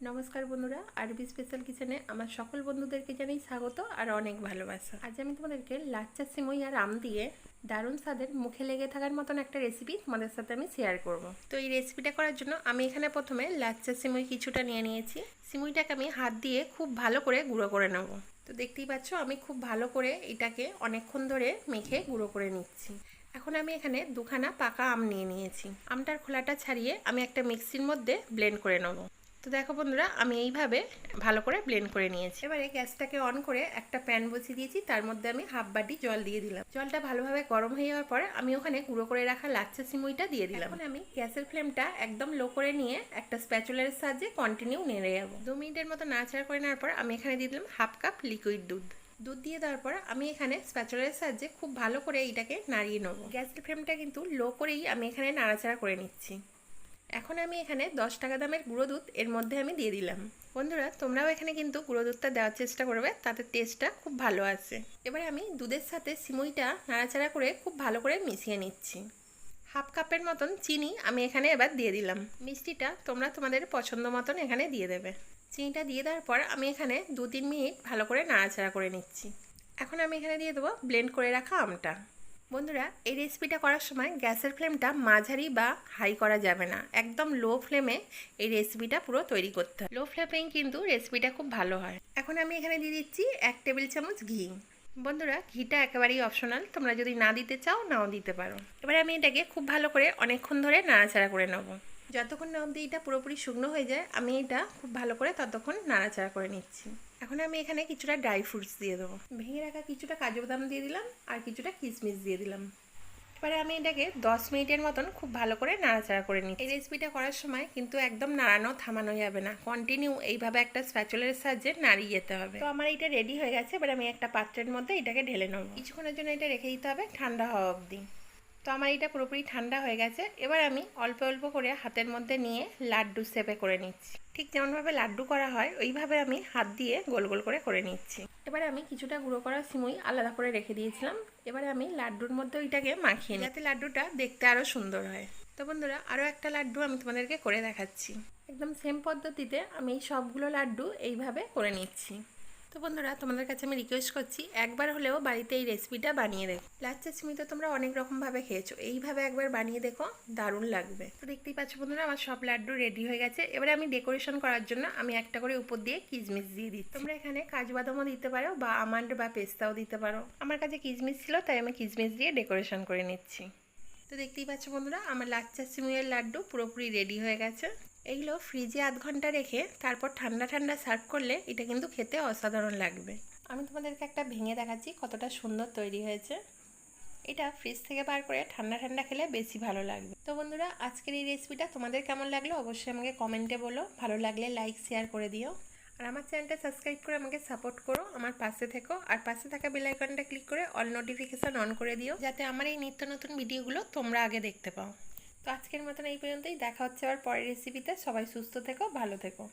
নমস্কার বন্ধুরা, আরবি স্পেশাল কিচেনে আমার সকল বন্ধুদেরকে জানাই স্বাগত আর অনেক ভালোবাসা। আজ আমি তোমাদেরকে লাচ্চা, সিমই আর আম দিয়ে দারুণ স্বাদের মুখে লেগে থাকার মতন একটা রেসিপি তোমাদের সাথে আমি শেয়ার করব। তো এই রেসিপিটা করার জন্য আমি এখানে প্রথমে লাচ্চা, সিমই কিছুটা নিয়ে নিয়েছি। সিমইটাকে আমি হাত দিয়ে খুব ভালো করে গুঁড়ো করে নেব। তো দেখতেই পাচ্ছ, আমি খুব ভালো করে এটাকে অনেকক্ষণ ধরে মেখে গুঁড়ো করে নিচ্ছি। এখন আমি এখানে দুখানা পাকা আম নিয়ে নিয়েছি। আমটার খোলাটা ছাড়িয়ে আমি একটা মিক্সির মধ্যে ব্লেন্ড করে নেব। তো দেখো বন্ধুরা আমি এইভাবে ভালো করে ব্লেন্ড করে নিয়েছি। এবারে গ্যাসটাকে অন করে একটা প্যান বসিয়ে দিয়েছি তার মধ্যে আমি হাফ বাটি জল দিয়ে দিলাম। জলটা ভালোভাবে গরম হয়ে যাওয়ার পরে আমি ওখানে গুঁড়ো করে রাখা লাচ্চা সিমুইটা দিয়ে দিলাম। এখন আমি গ্যাসের ফ্লেমটা একদম লো করে নিয়ে একটা স্প্যাচুলার সাহায্যে কন্টিনিউ নেড়ে যাব দু মিনিটের মতো নাড়াচাড়া করে নেওয়ার পর আমি এখানে দিয়ে দিলাম হাফ কাপ লিকুইড দুধ। দুধ দিয়ে দেওয়ার পর আমি এখানে স্প্যাচুলার সাহায্যে খুব ভালো করে এইটাকে নাড়িয়ে নেব। গ্যাসের ফ্লেমটা কিন্তু লো করেই আমি এখানে নাড়াচাড়া করে নিচ্ছি। এখন আমি এখানে দশ টাকা দামের গুঁড়ো দুধ এর মধ্যে আমি দিয়ে দিলাম। বন্ধুরা, তোমরাও এখানে কিন্তু গুঁড়ো দুধটা দেওয়ার চেষ্টা করবে, তাতে টেস্টটা খুব ভালো আসে এবারে আমি দুধের সাথে সিমুইটা নাড়াচাড়া করে খুব ভালো করে মিশিয়ে নিচ্ছি। হাফ কাপের মতন চিনি আমি এখানে এবার দিয়ে দিলাম। মিষ্টিটা তোমরা তোমাদের পছন্দ মতন এখানে দিয়ে দেবে। চিনিটা দিয়ে দেওয়ার পর আমি এখানে দু তিন মিনিট ভালো করে নাড়াচাড়া করে নিচ্ছি। এখন আমি এখানে দিয়ে দেবো ব্লেন্ড করে রাখা আমটা। বন্ধুরা, এই রেসিপিটা করার সময় গ্যাসের ফ্লেমটা মাঝারি বা হাই করা যাবে না। একদম লো ফ্লেমে এই রেসিপিটা পুরো তৈরি করতে হয়। লো ফ্লেমেই কিন্তু রেসিপিটা খুব ভালো হয়। এখন আমি এখানে দিয়ে দিচ্ছি এক টেবিল চামচ ঘি। বন্ধুরা, ঘিটা একেবারেই অপশনাল তোমরা যদি না দিতে চাও, নাও দিতে পারো। এবার আমি এটাকে খুব ভালো করে অনেকক্ষণ ধরে নাড়াচাড়া করে নেব। যতক্ষণ না অবধি এটা পুরোপুরি শুকনো হয়ে যায়, আমি এটা খুব ভালো করে ততক্ষণ নাড়াচাড়া করে নিচ্ছি। এখন আমি এখানে কিছুটা ড্রাই ফ্রুটস দিয়ে দেবো। ভেঙে রাখা কিছুটা কাজু বাদাম দিয়ে দিলাম আর কিছুটা কিশমিশ দিয়ে দিলাম। এবারে আমি এটাকে দশ মিনিটের মতন খুব ভালো করে নাড়াচাড়া করে নিই এই রেসিপিটা করার সময় কিন্তু একদম নাড়ানো থামানো যাবে না। কন্টিনিউ এইভাবে একটা স্প্যাচুলের সাহায্যে নাড়িয়ে যেতে হবে। তো আমার এটা রেডি হয়ে গেছে, এবার আমি একটা পাত্রের মধ্যে এটাকে ঢেলে নেব। কিছুক্ষণের জন্য এটা রেখে দিতে হবে ঠান্ডা হওয়া অবধি। তো আমার এটা পুরোপুরি ঠান্ডা হয়ে গেছে। এবার আমি অল্প অল্প করে হাতের মধ্যে নিয়ে লাড্ডু সেপে করে নিচ্ছি। ঠিক যেমনভাবে লাড্ডু করা হয়, ওইভাবে আমি হাত দিয়ে গোল গোল করে করে নিচ্ছি। এবারে আমি কিছুটা গুঁড়ো করা সিমুই আলাদা করে রেখে দিয়েছিলাম। এবারে আমি লাড্ডুর মধ্যে ওইটাকে মাখিয়ে যাতে লাড্ডুটা দেখতে আরও সুন্দর হয়। তো বন্ধুরা আরও একটা লাড্ডু আমি তোমাদেরকে করে দেখাচ্ছি। একদম সেম পদ্ধতিতে আমি সবগুলো লাড্ডু এইভাবে করে নিচ্ছি। তো বন্ধুরা, তোমাদের কাছে আমি রিকোয়েস্ট করছি, একবার হলেও বাড়িতে এই রেসিপিটা বানিয়ে দেখো। লাচ্চা সিমি তো তোমরা অনেক রকমভাবে খেয়েছো, এইভাবে একবার বানিয়ে দেখো, দারুণ লাগবে। তো দেখতেই পাচ্ছ বন্ধুরা, আমার সব লাড্ডু রেডি হয়ে গেছে। এবারে আমি ডেকোরেশন করার জন্য আমি একটা করে উপর দিয়ে কিশমিশ দিয়ে দিচ্ছি। তোমরা এখানে কাজু বাদামও দিতে পারো বা আমান্ড বা পেস্তাও দিতে পারো। আমার কাছে কিশমিশ ছিল, তাই আমি কিশমিশ দিয়ে ডেকোরেশন করে নিচ্ছি। তো দেখতেই পাচ্ছ বন্ধুরা, আমার লাচ্চা সিমুয়ের লাড্ডু পুরোপুরি রেডি হয়ে গেছে। এইগুলো ফ্রিজে আধ ঘণ্টা রেখে তারপর ঠান্ডা ঠান্ডা সার্ভ করলে এটা কিন্তু খেতে অসাধারণ লাগবে। আমি তোমাদেরকে একটা ভেঙে দেখাচ্ছি কতটা সুন্দর তৈরি হয়েছে। এটা ফ্রিজ থেকে বার করে ঠান্ডা ঠান্ডা খেলে বেশি ভালো লাগবে। তো বন্ধুরা, আজকের এই রেসিপিটা তোমাদের কেমন লাগল অবশ্যই আমাকে কমেন্টে বলো। ভালো লাগলে লাইক শেয়ার করে দিও। আর আমার চ্যানেলটা সাবস্ক্রাইব করে আমাকে সাপোর্ট করো আমার পাশে থেকো। আর পাশে থাকা বেল আইকনটা ক্লিক করে অল নোটিফিকেশান অন করে দিও। যাতে আমার এই নিত্য নতুন ভিডিওগুলো তোমরা আগে দেখতে পাও। তো আজকের মতন এই পর্যন্তই। দেখা হচ্ছে আবার পরের রেসিপিতে সবাই সুস্থ থেকো, ভালো থেকো।